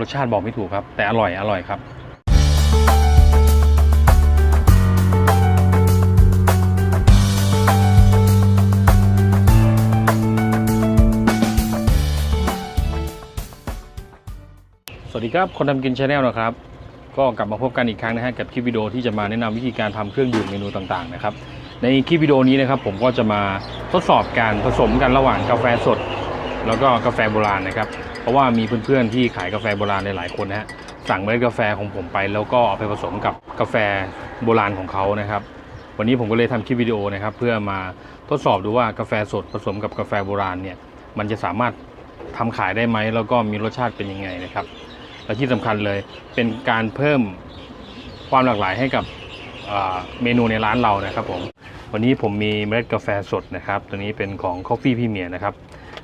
รสชาติบอกไม่ถูกครับ แต่อร่อยอร่อยครับสวัสดีครับ คนทำกินชาแนลนะครับ ก็กลับมาพบกันอีกครั้งนะฮะกับคลิปวิดีโอที่จะมาแนะนำวิธีการทำเครื่องดื่มเมนูต่างๆนะครับ ในคลิปวิดีโอนี้นะครับผมก็จะมาทดสอบการผสมกันระหว่างกาแฟสด แล้วก็กาแฟโบราณนะครับ เพราะว่ามีเพื่อนๆที่ขายกาแฟโบราณหลายๆคนนะฮะสั่งเมล็ดกาแฟของผมไป แล้วก็เอาไปผสมกับกาแฟโบราณของเขานะครับ วันนี้ผมก็เลยทำคลิปวิดีโอนะครับ เพื่อมาทดสอบดูว่ากาแฟสดผสมกับกาแฟโบราณเนี่ยมันจะสามารถทำขายได้ไหมแล้วก็มีรสชาติเป็นยังไงนะครับและที่สำคัญเลยเป็นการเพิ่มความหลากหลายให้กับเมนูในร้านเรานะครับผมวันนี้ผมมีเมล็ดกาแฟสดนะครับ ตัวนี้เป็นของ Coffee Premier นะครับ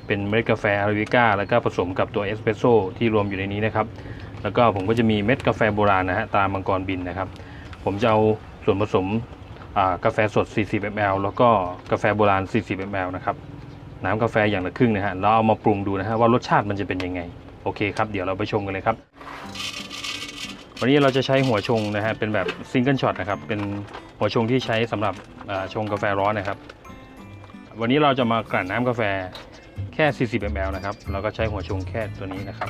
เป็นเมล็ดกาแฟอาราบิก้าแล้วก็ผสมกับตัวเอสเปรสโซ่ที่รวมอยู่ในนี้นะครับ แล้วก็ผมก็จะมีเม็ดกาแฟโบราณนะฮะตามังกรบินนะครับ ผมจะเอาส่วนผสมกาแฟสด 40 ml แล้วก็กาแฟโบราณ 40 ml นะครับ น้ำกาแฟอย่างละครึ่งนะฮะแล้วเอามาปรุงดูนะฮะว่ารสชาติมันจะเป็นยังไง โอเคครับ เดี๋ยวเราไปชมกันเลยครับ วันนี้เราจะใช้หัวชงนะฮะเป็นแบบซิงเกิลช็อตนะครับ เป็นหัวชงที่ใช้สำหรับชงกาแฟร้อนนะครับ วันนี้เราจะมากลั่นน้ำกาแฟ แค่ 40 ml นะครับ เราก็ใช้หัวชงแค่ตัวนี้นะครับ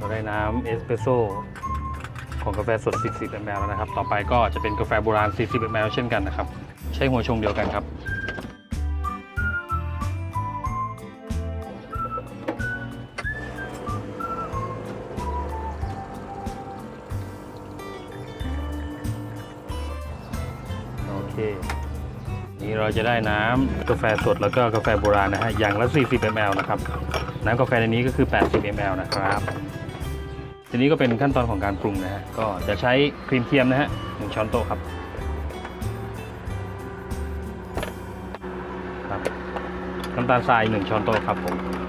เราได้น้ำเอสเปรสโซ่ของกาแฟสด 40 ml แล้วนะครับ ต่อไปก็จะเป็นกาแฟโบราณ 40 ml เช่นกันนะครับ ใช้หัวชงเดียวกันครับ โอเค นี่เราจะได้น้ำกาแฟสดแล้วก็กาแฟโบราณนะฮะ อย่างละ 40 ml นะครับ น้ำกาแฟในนี้ก็คือ 80 ml นะครับ ทีนี้ก็เป็นขั้นตอนของการปรุงนะฮะ ก็จะใช้ครีมเทียมนะฮะหนึ่งช้อนโต๊ะครับ ครับน้ำตาลทรายหนึ่งช้อนโต๊ะครับผม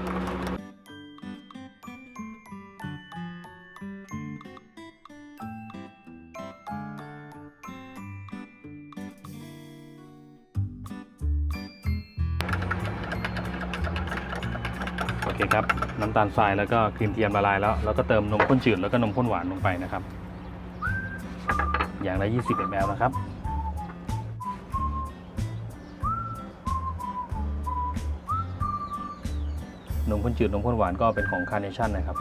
เคครับน้ำตาลทรายแล้วก็ครีมเทียมละลายแล้วแล้วก็เติมนมข้นจืดแล้วก็นมข้นหวานลงไปนะครับ อย่างละ 20 ml นะครับนมข้นจืดนมข้นหวานก็เป็นของคาร์เนชั่นนะครับ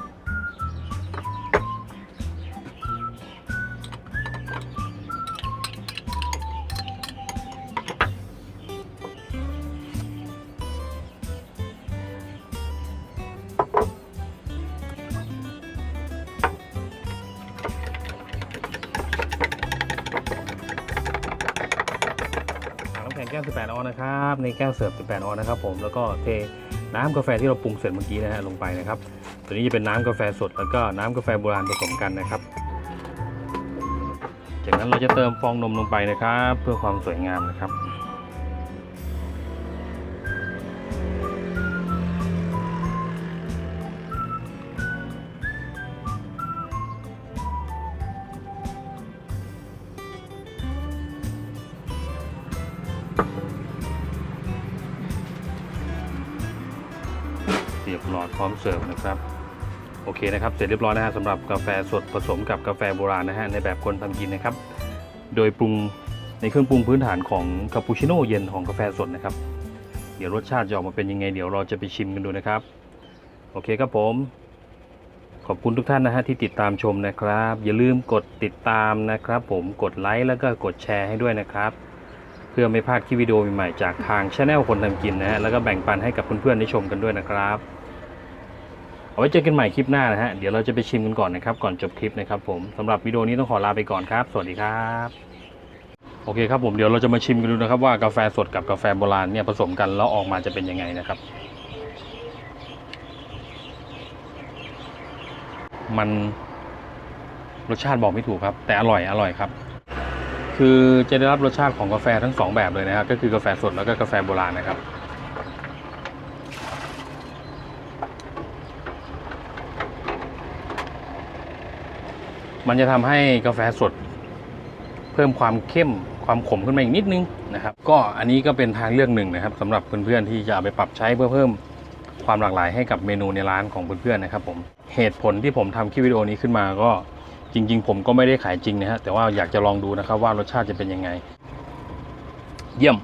ว 18 ออนนะครับ ในแก้วเสิร์ฟ 18 ออนนะครับ ผม แล้วก็เทน้ำกาแฟที่เราปรุงเสร็จเมื่อกี้นะฮะลงไปนะครับ ตัวนี้จะเป็นน้ำกาแฟสด แล้วก็น้ำกาแฟโบราณผสมกันนะครับ จากนั้นเราจะเติมฟองนมลงไปนะครับ เพื่อความสวยงามนะครับ หลอดพร้อมเสิร์ฟนะครับ โอเคนะครับ เสร็จเรียบร้อยนะฮะสำหรับกาแฟสดผสมกับกาแฟโบราณนะฮะในแบบคนทำกินนะครับ โดยปรุงในเครื่องปรุงพื้นฐานของคาปูชิโน่เย็นของกาแฟสดนะครับ เดี๋ยวรสชาติจะออกมาเป็นยังไง เดี๋ยวเราจะไปชิมกันดูนะครับ โอเคครับผม ขอบคุณทุกท่านนะฮะที่ติดตามชมนะครับ อย่าลืมกดติดตามนะครับ ผมกดไลค์แล้วก็กดแชร์ให้ด้วยนะครับเพื่อไม่พลาดคลิปวิดีโอใหม่ๆจากทางช anel คนทำกินนะฮะ แล้วก็แบ่งปันให้กับเพื่อนๆได้ชมกันด้วยนะครับ เอาไว้เจอกันใหม่คลิปหน้านะฮะ เดี๋ยวเราจะไปชิมกันก่อนนะครับ ก่อนจบคลิปนะครับผมสำหรับวิดีโอนี้ต้องขอลาไปก่อนครับ สวัสดีครับโอเคครับผมเดี๋ยวเราจะมาชิมกันดูนะครับว่ากาแฟสดกับกาแฟโบราณเนี่ยผสมกันแล้วออกมาจะเป็นยังไงนะครับ มันรสชาติบอกไม่ถูกครับ แต่อร่อยอร่อยครับ คือจะได้รับรสชาติของกาแฟทั้งสองแบบเลยนะครับก็คือกาแฟสดแล้วก็กาแฟโบราณนะครับ มันจะทำให้กาแฟสด เพิ่มความเข้มความขมขึ้นมาอีกนิดนึงนะครับ ก็อันนี้ก็เป็นทางเลือกหนึ่งนะครับสำหรับเพื่อนๆที่จะเอาไปปรับใช้เพื่อเพิ่มความหลากหลายให้กับเมนูในร้านของเพื่อนๆนะครับผมเหตุผลที่ผมทำคลิปวิดีโอนี้ขึ้นมาก็จริง ๆ ผมก็ไม่ได้ขายจริงนะฮะแต่ว่าอยากจะลองดูนะครับว่ารสชาติจะเป็นยังไง เยี่ยม